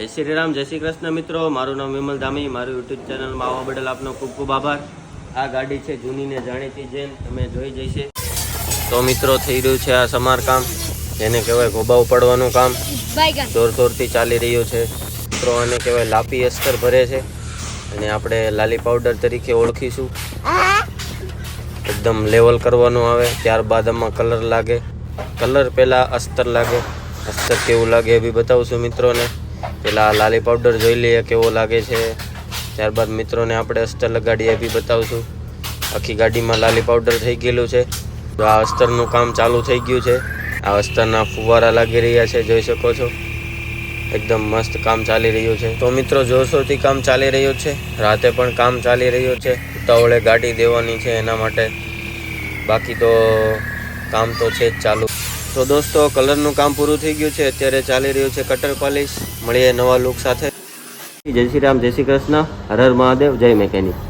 જય શ્રી રામ જય શ્રી કૃષ્ણ મિત્રો. મારું નામ વિમલ ધામી મારું યુટ્યુબ ચેનલમાં આવવા બદલ આપનો ખૂબ ખૂબ આભાર. આ ગાડી છે જૂની ને જાણીતી જેમ તમે જોઈ જઈશે. તો મિત્રો થઈ રહ્યું છે આ સમારકામ. જેને કહેવાય ગોબા ઉપાડવાનું કામ. જોર જોરથી ચાલી રહ્યું છે. મિત્રો આને કહેવાય લાપી અસ્તર ભરે છે. અને આપણે લાલી પાવડર તરીકે ઓળખીશું. એકદમ લેવલ કરવાનું આવે. ત્યારબાદ આમાં કલર લાગે. કલર પહેલાં અસ્તર લાગે. અસ્તર કેવું લાગે એ બી બતાવશું મિત્રોને. પહેલાં લાલી પાવડર જોઈ લઈએ કેવો લાગે છે. ત્યારબાદ મિત્રોને આપણે અસ્તર લગાડીએ એ બી બતાવશું. આખી ગાડીમાં લાલી પાવડર થઈ ગયેલું છે. તો આ અસ્તરનું કામ ચાલુ થઈ ગયું છે. આ અસ્તરના ફુવારા લાગી રહ્યા છે, જોઈ શકો છો. એકદમ મસ્ત કામ ચાલી રહ્યું છે. તો મિત્રો જોરશોરથી કામ ચાલી રહ્યું છે. રાતે પણ કામ ચાલી રહ્યું છે. ઉતાવળે ગાડી દેવાની છે એના માટે. બાકી તો કામ તો છે જ ચાલુ. તો દોસ્તો, કલરનું કામ પૂરું થઈ ગયું છે. અત્યારે ચાલી રહ્યું છે કટર પોલિશ મળીએ નવા લુક સાથે. જય શ્રી રામ, જય શ્રી કૃષ્ણ. હર હર મહાદેવ, જય મેકેનિક